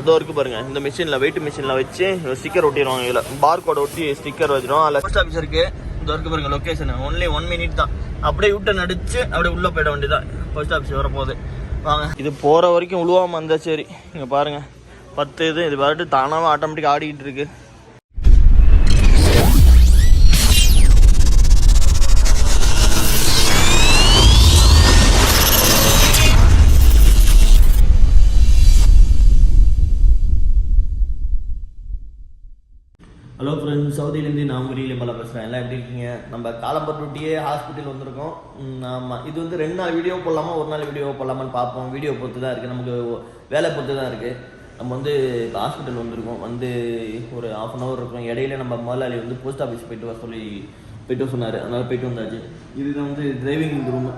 இதோ இருக்கு பாருங்க. இந்த மிஷினில் வெயிட் மிஷினில் வச்சு ஸ்டிக்கர் ஒட்டிடுவாங்க இதில். பார் கோட் ஒட்டி ஸ்டிக்கர் வச்சிடும் அதில் போஸ்ட் ஆஃபீஸ் இருக்கு. இதோ இருக்கு பாருங்க லொக்கேஷன் ஒன்லி ஒன் மினிட் தான். அப்படியே விட்டு நடிச்சு அப்படியே உள்ளே போயிட வேண்டியதான் போஸ்ட் ஆஃபீஸ் வரப்போகுது. வாங்க. இது போகிற வரைக்கும் உழுவாமல் இருந்தா சரி. இங்கே பாருங்க. பத்து இது இது பாட்டு தானாக ஆட்டோமேட்டிக் ஆடிக்கிட்டு இருக்கு. ஹலோ ஃப்ரெண்ட்ஸ் சவுதியிலேருந்து நான் முறையில் பல பேசுகிறேன் எல்லாம் எப்படி இருக்கீங்க? நம்ம காலம்பட்டுட்டியே ஹாஸ்பிட்டல் வந்திருக்கோம். ஆமாம் இது வந்து ரெண்டு நாள் வீடியோ போடலாமா? ஒரு நாள் வீடியோ போடலாமான்னு பார்ப்போம். வீடியோ பொறுத்து தான் இருக்குது நமக்கு வேலை பொறுத்து தான் இருக்குது நம்ம வந்து இப்போ ஹாஸ்பிட்டல் வந்திருக்கோம். வந்து ஒரு ஆஃப் அன் ஹவர் இருக்கும். இடையில நம்ம முதலாளி வந்து போஸ்ட் ஆஃபீஸ் போயிட்டு வர சொல்லி போயிட்டு வர சொன்னார். அதனால் போயிட்டு வந்தாச்சு. இதுதான் வந்து டிரைவிங் ரூம்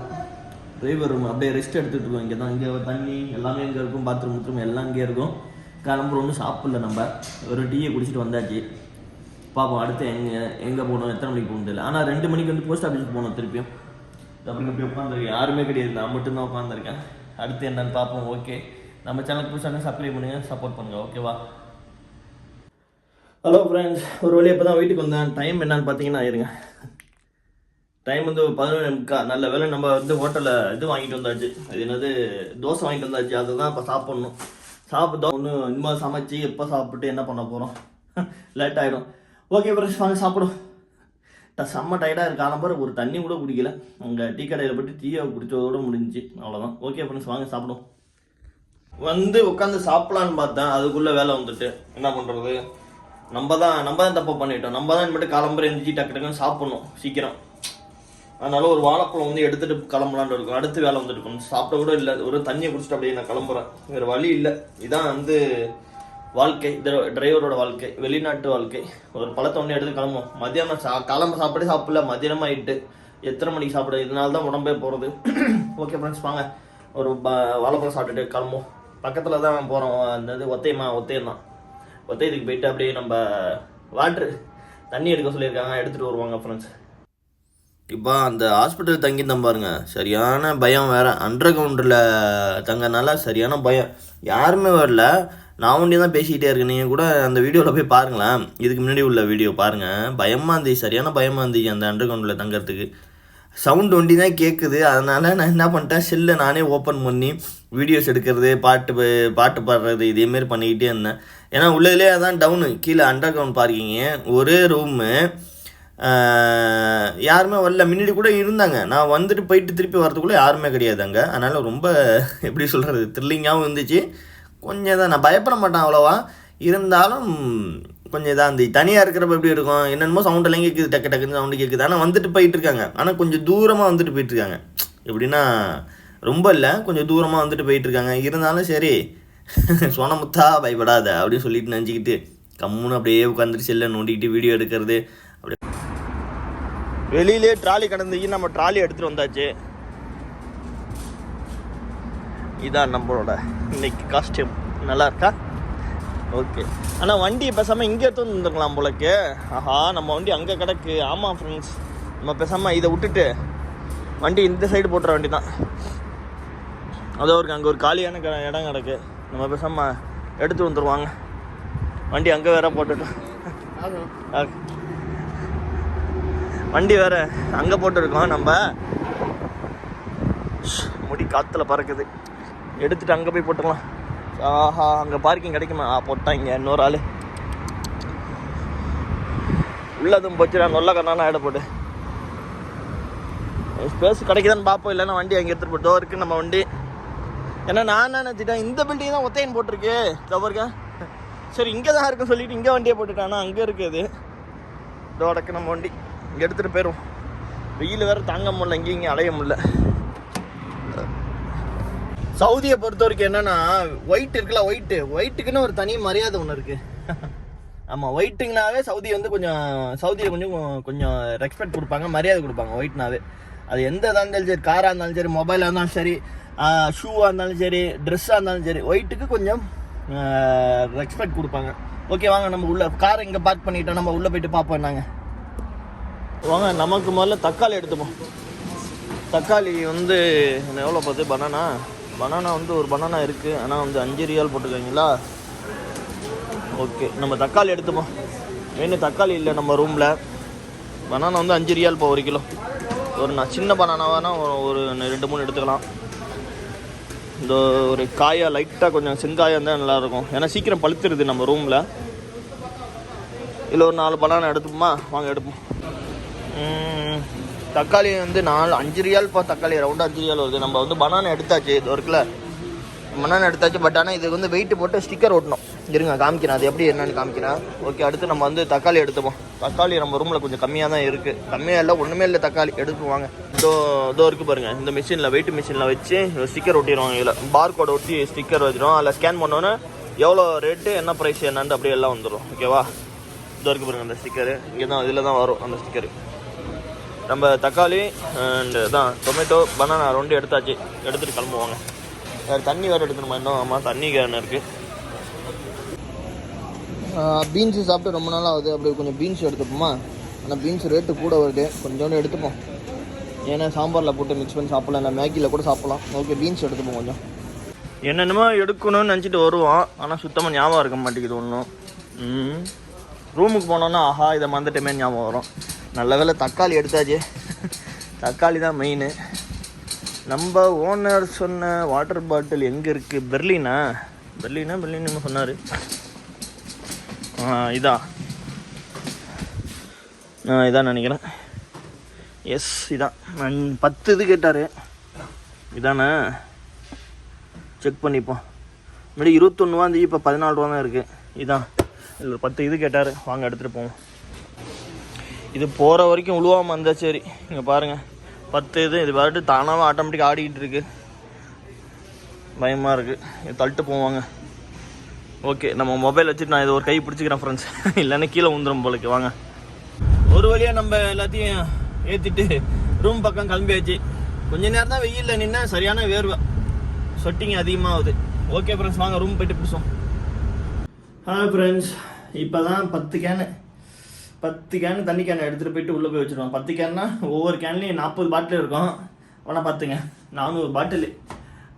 டிரைவர் ரூம் அப்படியே ரெஸ்ட் எடுத்துகிட்டு இருக்கோம். இங்கே தான் இங்கே தண்ணி எல்லாமே இங்கே இருக்கும். பாத்ரூம் பாத்ரூம் எல்லாம் இங்கே இருக்கும். கிளம்புற ஒன்றும் சாப்பிடல நம்ம. ஒரு டீயை குடிச்சிட்டு வந்தாச்சு. பார்ப்போம் அடுத்து எங்கே எங்கே போகணும் எத்தனை மணிக்கு போகணும் தெரியல. ஆனால் ரெண்டு மணிக்கு வந்து போஸ்ட் ஆஃபீஸுக்கு போகணும் திருப்பியும். அப்புறம் இப்படி உட்காந்துருக்கேன் யாருமே கிடையாது. நான் மட்டும்தான் உட்காந்துருக்கேன் அடுத்து என்னன்னு பார்ப்போம் ஓகே நம்ம சேனலுக்கு புதுசாக சப்ஸ்கிரைப் பண்ணுங்கள் சப்போர்ட் பண்ணுங்கள் ஓகேவா ஹலோ ஃப்ரெண்ட்ஸ் ஒரு வழி இப்போ தான் வீட்டுக்கு வந்தேன். டைம் என்னன்னு பார்த்தீங்கன்னா இருங்க. டைம் வந்து பதினொன்று முக்கா. நல்ல வேலை நம்ம வந்து ஹோட்டலில் இது வாங்கிட்டு வந்தாச்சு. அது என்னது? தோசை வாங்கிட்டு வந்தாச்சு. அதை தான் இப்போ சாப்பிட்ணும். சாப்பிட்டோம் ஒன்று இனிமேல் சமைச்சு எப்போ சாப்பிட்டு என்ன பண்ண போகிறோம் லேட் ஆகிடும் ஓகே ஃப்ரெண்ட்ஸ் வாங்க சாப்பிடும் செம்ம டயர்டாக இருக்கு. ஆனால் பாரு ஒரு தண்ணி கூட குடிக்கல. அங்கே டீ கடையில் போட்டு டீயை குடித்ததோடு முடிஞ்சு அவ்வளோதான் ஓகே ஃப்ரெண்ட்ஸ் வாங்க சாப்பிடும் வந்து உட்காந்து சாப்பிடலான்னு பார்த்தேன். அதுக்குள்ளே வேலை வந்துட்டு. என்ன பண்ணுறது நம்ம தான் நம்ம தான் தப்பு பண்ணிட்டோம். நம்ம தான் மட்டும் கிளம்புற எழுந்திரிச்சு டக்கு டக்குன்னு சாப்பிடணும் சீக்கிரம். அதனால ஒரு வாழைப்பழம் வந்து எடுத்துகிட்டு கிளம்பலான்னு இருக்கும். அடுத்து வேலை வந்துட்டு இருக்கணும் சாப்பிட கூட இல்லை. ஒரு தண்ணியை குடிச்சிட்டு அப்படியே நான் கிளம்புறேன். வேறு வழி இல்லை. இதான் வந்து வாழ்க்கை டிரைவரோட வாழ்க்கை வெளிநாட்டு வாழ்க்கை. ஒரு பழத்தை ஒன்று எடுத்து கிளம்பும் மதியானம் சா கிளம்ப சாப்பிட சாப்பிடல மத்தியானம் ஆயிட்டு எத்தனை மணிக்கு சாப்பிட இதனால தான் உடம்பே போகிறது ஓகே ஃப்ரெண்ட்ஸ் வாங்க. ஒரு ப- வாழைப்பழம் சாப்பிட்டுட்டு கிளம்பும் பக்கத்தில் தான் போகிறோம் அந்த இது ஒத்தையம்மா ஒத்தையம் தான் ஒத்தையத்துக்கு போயிட்டு அப்படியே நம்ம வாட்ரு தண்ணி எடுக்க சொல்லியிருக்காங்க. எடுத்துகிட்டு வருவாங்க ஃப்ரெண்ட்ஸ் இப்போ அந்த ஹாஸ்பிட்டல் தங்கியிருந்தேன் பாருங்க. சரியான பயம் வேற. அண்டர் கிரவுண்டில் தங்கனால சரியான பயம். யாருமே வரல. நான் ஒண்டி தான் பேசிக்கிட்டே இருக்கேன். நீங்கள் கூட அந்த வீடியோவில் போய் பாருங்களேன். இதுக்கு முன்னாடி உள்ள வீடியோ பாருங்கள் பயமாக இருந்துச்சு. சரியான பயமாக இருந்துச்சு அந்த அண்டர் கிரவுண்டில் தங்கிறதுக்கு. சவுண்ட் ஒண்டி தான் கேட்குது அதனால் நான் என்ன பண்ணிட்டேன்? செல்லை நானே ஓப்பன் பண்ணி வீடியோஸ் எடுக்கிறது பாட்டு பாட்டு பாடுறது இதேமாரி பண்ணிக்கிட்டே இருந்தேன். ஏன்னா உள்ளதுலேயே அதான் டவுனு கீழே அண்டர் கிரவுண்ட் பார்க்கிங்க ஒரே ரூமு யாருமே வரல. முன்னாடி கூட இருந்தாங்க. நான் வந்துட்டு போயிட்டு திருப்பி வரதுக்குள்ளே யாருமே கிடையாது அங்கே. அதனால் ரொம்ப எப்படி சொல்கிறது த்ரில்லிங்காகவும் இருந்துச்சு. கொஞ்சம் தான் நான் பயப்பட மாட்டேன் அவ்வளோவா. இருந்தாலும் கொஞ்சம் இதாக இருந்துச்சு தனியாக இருக்கிறப்ப எப்படி இருக்கும்? என்னென்னமோ சவுண்ட் எல்லாம் கேட்குது டக்கு டக்குன்னு சவுண்டு கேட்குது ஆனால் வந்துட்டு போயிட்டு இருக்காங்க. ஆனால் கொஞ்சம் தூரமாக வந்துட்டு போயிட்டு இருக்காங்க. எப்படின்னா ரொம்ப இல்லை. கொஞ்சம் தூரமாக வந்துட்டு போயிட்டு இருக்காங்க. இருந்தாலும் சரி. சோனமுத்தா பயப்படாத அப்படின்னு சொல்லிட்டு நினச்சிக்கிட்டு கம்முன்னு அப்படியே உட்காந்துட்டு செல்ல நோண்டிக்கிட்டு வீடியோ எடுக்கிறது. அப்படியே வெளியிலே ட்ராலி கடந்துச்சு நம்ம ட்ராலி எடுத்துட்டு வந்தாச்சு. இதான் நம்மளோட இன்னைக்கு காஸ்டியூம் நல்லா இருக்கா? ஓகே ஆனால் வண்டி பேசாமல் இங்கே எடுத்து வந்துருக்கலாம் போலக்கு ஆஹா நம்ம வண்டி அங்கே கிடக்கு. ஆமாம் ஃப்ரெண்ட்ஸ் நம்ம பேசாமல் இதை விட்டுட்டு வண்டி இந்த சைடு போட்டுற வண்டி தான் அதோ இருக்கு அங்கே ஒரு காலியான க- இடம் கிடக்கு. நம்ம பேசாமல் எடுத்து வந்துருவாங்க வண்டி அங்கே வேற போட்டுட்டோம். வண்டி வேற அங்கே போட்டுருக்கோம் நம்ம. முடி காற்றுல பறக்குது. எடுத்துட்டு அங்கே போய் போட்டுடலாம் ஆஹா அங்கே பார்க்கிங் கிடைக்குமா? ஆ இங்கே இன்னொரு ஆள். உள்ளதும் போச்சுடா நல்ல கண்ணான ஆட போட்டு ஸ்பேஸ் கிடைக்குதான்னு பார்ப்போம் இல்லைன்னா வண்டி அங்கே எடுத்துட்டு போட்டோ இருக்கு நம்ம வண்டி. ஏன்னா நான் என்ன நினச்சிட்டேன் இந்த பில்டிங் தான் ஒத்தையன் போட்டிருக்கு. தவறுக்கா சரி இங்கே தான் இருக்குன்னு சொல்லிட்டு இங்கே வண்டியை போட்டுட்டானா? அங்கே இருக்குது. இதோடக்கு நம்ம வண்டி. இங்கே எடுத்துகிட்டு போயிடும் வெயில் வேறு தாங்க முடியல இங்கேயும் இங்கே அலைய முடியல. சவுதியை பொறுத்த வரைக்கும் என்னன்னா ஒயிட் இருக்குல்ல ஒயிட்டு ஒயிட்டுக்குன்னு ஒரு தனி மரியாதை ஒன்று இருக்குது ஆமாம் ஒயிட்டுங்கனாவே சவுதி வந்து கொஞ்சம் சவுதியை கொஞ்சம் கொஞ்சம் ரெஸ்பெக்ட் கொடுப்பாங்க மரியாதை கொடுப்பாங்க ஒயிட்னாவே அது எந்த இதாக இருந்தாலும் சரி காராக இருந்தாலும் சரி மொபைலாக இருந்தாலும் சரி ஷூவாக இருந்தாலும் சரி ட்ரெஸ்ஸாக இருந்தாலும் சரி ஒயிட்டுக்கு கொஞ்சம் ரெஸ்பெக்ட் கொடுப்பாங்க. ஓகே வாங்க நம்ம உள்ள காரை இங்கே பார்க் பண்ணிட்டோம் நம்ம உள்ளே போயிட்டு பார்ப்போம் நாங்கள் வாங்க நமக்கு முதல்ல தக்காளி எடுத்துப்போம். தக்காளி வந்து எவ்வளோ பார்த்து? பனானா பனானா வந்து ஒரு பனானா இருக்குது ஆனால் வந்து அஞ்சு ரியால் போட்டுருக்காங்களா? ஓகே நம்ம தக்காளி எடுத்துப்போம். மெயின் தக்காளி இல்லை நம்ம ரூமில் பனானா வந்து அஞ்சு ரியால் இப்போ ஒரு கிலோ. ஒரு நான் சின்ன பனானாவானா ஒரு ரெண்டு மூணு எடுத்துக்கலாம். இந்த ஒரு காயாக லைட்டாக கொஞ்சம் செங்காயாக இருந்தால் நல்லாயிருக்கும். ஏன்னா சீக்கிரம் பழுத்துருது நம்ம ரூமில் இல்லை ஒரு நாலு பனானா எடுத்துப்போமா? வாங்க எடுப்போம். தக்காளி வந்து நாலு அஞ்சு ரியால் இப்போ தக்காளி ரவுண்டாக அஞ்சு ரியால் வருது. நம்ம வந்து பனானா எடுத்தாச்சு இது ஒர்க்கில் பனானா எடுத்தாச்சு பட் ஆனால் இதுக்கு வந்து வெயிட் போட்டு ஸ்டிக்கர் ஒட்டணும். இருங்க காமிக்கிறேன். அது எப்படி என்னன்னு காமிக்கிறேன். ஓகே அடுத்து நம்ம வந்து தக்காளி எடுத்துப்போம். தக்காளி நம்ம ரூமில் கொஞ்சம் கம்மியாக தான் இருக்குது கம்மியாக இல்லை ஒன்றுமே இல்லை தக்காளி. எடுத்து வாங்க. இதோ இதோ இருக்குது பாருங்கள் இந்த மிஷினில் வெயிட் மிஷினில் வச்சு ஸ்டிக்கர் ஒட்டிடுவாங்க இதில். பார்கோடு ஒட்டி ஸ்டிக்கர் வச்சிடும். அதில் ஸ்கேன் பண்ணோன்னே எவ்வளோ ரேட்டு என்ன ப்ரைஸ் என்னன்னு அப்படியே எல்லாம் வந்துடும். ஓகேவா இதோ இருக்குது பாருங்கள் அந்த ஸ்டிக்கரு இங்கே தான் இதில் தான் வரும் அந்த ஸ்டிக்கரு நம்ம தக்காளி அண்ட் தான் டொமேட்டோ பனானா ரெண்டு எடுத்தாச்சு. எடுத்துகிட்டு கிளம்புவாங்க. வேறு தண்ணி வேறு எடுக்கணுமா இன்னும்? ஆமாம் தண்ணி கேன் இருக்குது பீன்ஸு சாப்பிட்டு ரொம்ப நாள் ஆகுது. அப்படியே கொஞ்சம் பீன்ஸ் எடுத்துப்போமா? ஆனால் பீன்ஸ் ரேட்டு கூட வருது. கொஞ்சோண்டு எடுத்துப்போம். ஏன்னா சாம்பாரில் போட்டு மிக்ஸ் பண்ணி சாப்பிடலாம். இல்லை மேகியில் கூட சாப்பிடலாம். ஓகே பீன்ஸ் எடுத்துப்போம் கொஞ்சம். என்னென்னமோ எடுக்கணும்னு நினச்சிட்டு வருவோம். ஆனால் சுத்தமாக ஞாபகம் இருக்க மாட்டேங்குது ஒன்றும் ரூமுக்கு போனோன்னா ஆஹா இதை மறந்துட்டமே ஞாபகம் வரும். நல்ல வேலை தக்காளி எடுத்தாச்சு. தக்காளி தான் மெயின் நம்ம ஓனர் சொன்ன வாட்டர் பாட்டில் எங்கே இருக்குது பெர்லினா? பெர்லினா பெர்லின் சொன்னார். இதா. நான் இதான் நினைக்கிறேன். எஸ் இதான் நான் பத்து இது கேட்டார். இதானே? செக் பண்ணிப்போம். முன்னாடி இருபத்தொன்று இப்போ பதினாலு ரூபா தான் இருக்குது இதான் இல்லை பத்து இது கேட்டார். வாங்க எடுத்துகிட்டு போவோம். இது போகிற வரைக்கும் உழுவாமல் இருந்தால் சரி. இங்கே பாருங்கள் பத்து இது இது பாட்டு தானாக ஆட்டோமேட்டிக்காக ஆடிக்கிட்டு இருக்கு. பயமாக இருக்குது இது தள்ளிட்டு போவாங்க ஓகே நம்ம மொபைல் வச்சுட்டு நான் இது ஒரு கை பிடிச்சிக்கிறேன் ஃப்ரெண்ட்ஸ் இல்லைன்னா கீழே உந்துரும் போலுக்கு வாங்க. ஒரு வழியாக நம்ம எல்லாத்தையும் ஏற்றிட்டு ரூம் பக்கம் கிளம்பியாச்சு. கொஞ்ச நேரம் தான் வெயிலில் நின்னா சரியான வேர்வை. சொட்டிங் அதிகமாகுது. ஓகே ஃப்ரெண்ட்ஸ் வாங்க ரூம் போயிட்டு பிடிச்சோம் ஹலோ ஃப்ரெண்ட்ஸ் இப்போ தான் பத்து கேனு பத்து கேனு தண்ணி கேனை எடுத்துகிட்டு போயிட்டு உள்ளே போய் வச்சுருவோம். பத்து கேன்னா ஒவ்வொரு கேன்லேயும் நாற்பது பாட்டில் இருக்கும். வேணால் பார்த்துங்க. நானூறு பாட்டில்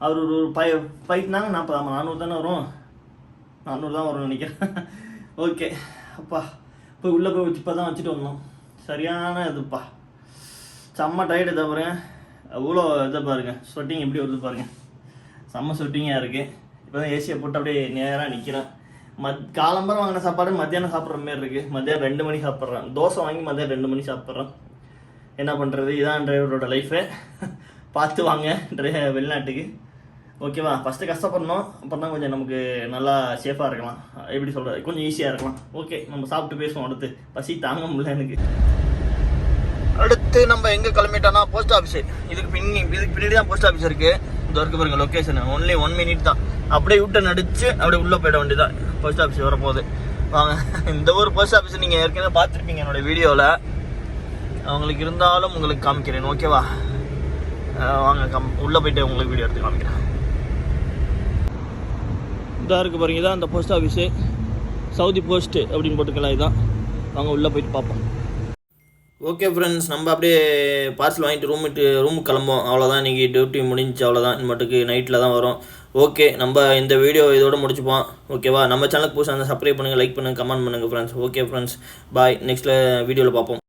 அவர் ஒரு ஒரு பை பைப்னாங்க நாற்பது ஆமாம் நானூறு தானே வரும். நானூறு தான் வரும்னு நினைக்கிறேன். ஓகே அப்பா போய் உள்ளே போய் வச்சு இப்போ தான் வச்சுட்டு வந்தோம். சரியான இதுப்பா. செம்ம டயர்டு இதை பாருங்க. அவ்வளோ இதை பாருங்க. ஸ்வெட்டிங் எப்படி வருது பாருங்க. செம்ம ஸ்வெட்டிங்காக இருக்குது இப்போ தான் ஏசியை போட்டு அப்படியே நேராக நிற்கிறேன் மத் காலம்பரம் வாங்கின சாப்பாடு மத்தியானம் சாப்பிட்ற மாதிரி இருக்குது மத்தியானம் ரெண்டு மணி சாப்பிட்றேன். தோசை வாங்கி மத்தியானம் ரெண்டு மணி சாப்பிட்றேன். என்ன பண்ணுறது இதான் டிரைவரோட லைஃபு பார்த்து வாங்க ட்ரை வெளிநாட்டுக்கு. ஓகேவா ஃபஸ்ட்டு கஷ்டப்படணும். அப்புறம் தான் கொஞ்சம் நமக்கு நல்லா சேஃபாக இருக்கலாம். எப்படி சொல்கிறது கொஞ்சம் ஈஸியாக இருக்கலாம். ஓகே நம்ம சாப்பிட்டு பேசுவோம் அடுத்து. பசி தாங்க முடியல எனக்கு. அடுத்து நம்ம எங்கே கிளம்பிட்டோம்னா போஸ்ட் ஆஃபீஸ் இதுக்கு பின்னி இதுக்கு பின்னாடி தான் போஸ்ட் ஆஃபீஸ் இருக்குது இந்த இருக்கு பாருங்கள் லொக்கேஷன் ஒன்லி ஒன் மினிட் தான். அப்படியே விட்டு நடிச்சு அப்படியே உள்ளே போயிட வேண்டியதான் போஸ்ட் ஆஃபீஸ் வரப்போகுது. வாங்க. இந்த ஒரு போஸ்ட் ஆஃபீஸ் நீங்கள் ஏற்கனவே பார்த்துருப்பீங்க என்னோட வீடியோவில் அவங்களுக்கு இருந்தாலும் உங்களுக்கு காமிக்கிறேன். ஓகேவா வாங்க கம். உள்ளே போயிட்டு உங்களுக்கு வீடியோ எடுத்து காமிக்கிறேன். இதாக இருக்குது பாருங்க. இதான் அந்த போஸ்ட் ஆஃபீஸு சவுதி போஸ்ட்டு அப்படின்னு போட்டுக்கலாம் இதான். வாங்க உள்ளே போயிட்டு பார்ப்போம். ஓகே ஃப்ரெண்ட்ஸ் நம்ம அப்படியே பார்சல் வாங்கிட்டு ரூம் விட்டு ரூமுக்கு கிளம்போம் அவ்வளோதான் இன்றைக்கி டியூட்டி முடிஞ்சு அவ்வளோதான் மட்டுக்கு நைட்டில் தான் வரும். ஓகே நம்ம இந்த வீடியோ இதோட முடிச்சுப்போம். ஓகேவா நம்ம சேனலுக்கு புதுசாக இருந்தால் சப்ஸ்கிரைப் பண்ணுங்கள் லைக் பண்ணுங்கள் கமெண்ட் பண்ணுங்கள் ஃப்ரெண்ட்ஸ் ஓகே ஃப்ரெண்ட்ஸ் பாய் நெக்ஸ்ட்டில் வீடியோவில் பார்ப்போம்.